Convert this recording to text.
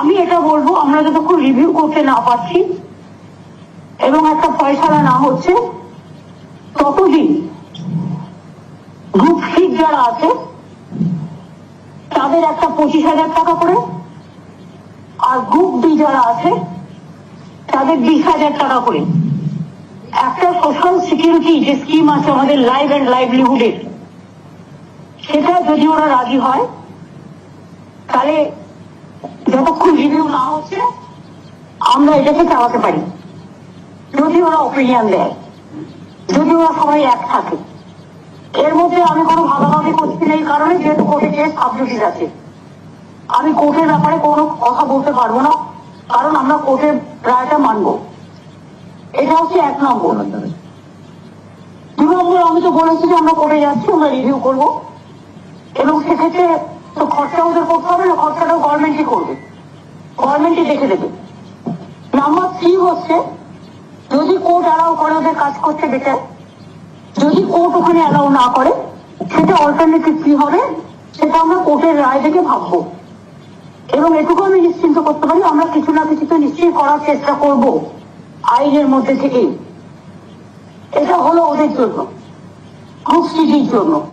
আমি এটা বলব, আমরা যতক্ষণ রিভিউ করতে না পারছি এবং একটা ফয়সালা না হচ্ছে, ততদিন গ্রুপ সিট যারা আছে, তাদের একটা পঁচিশ হাজার টাকা করে, আর গ্রুপ ডি যারা আছে, তাদের বিশ হাজার টাকা করে। একটা সোশ্যাল সিকিউরিটি যে স্কিম আছে আমাদের লাইফ অ্যান্ড লাইভলিহুডের সেটা যদি ওরা রাজি হয়, তাহলে যতক্ষণ রিভিউ না হচ্ছে, আমরা এটাকে চালাতে পারি। যদি ওরা অপিনিয়ন দেয়, যদি ওরা সবাই এক থাকে। এর মধ্যে আমি কোনো ভাগাভাগি করছি না এই কারণে, যেহেতু কোর্টে কেস সাবজুডিস আছে আমি কোর্টের ব্যাপারে কোনো কথা বলতে পারব না, কারণ আমরা কোর্টের রায়টা মানবো। এটা হচ্ছে এক নম্বর। দু নম্বর, আমি তো বলেছি যে আমরা কোর্টে যাচ্ছি, আমরা রিভিউ করব। এবং সেক্ষেত্রে তো খরচা ওদের করতে হবে গভর্নমেন্টই করবে। গভর্নমেন্টই দেখে দেবে। নাম্বার থ্রি হচ্ছে, যদি কোর্ট অ্যালাউ করে ওদের কাজ করতে বেটার যদি কোর্ট ওখানে অ্যালাউ না করে, সেটা অল্টারনেটিভ কি হবে? সেটা আমরা কোর্টের রায় দেখে ভাববো। এবং এটুকু আমি নিশ্চিন্ত করতে পারি, আমরা কিছু না কিছু তো নিশ্চয়ই করার চেষ্টা করব, আইনের মধ্যে থেকেই। এটা হলো ওদের জন্য গ্রুপ জন্য।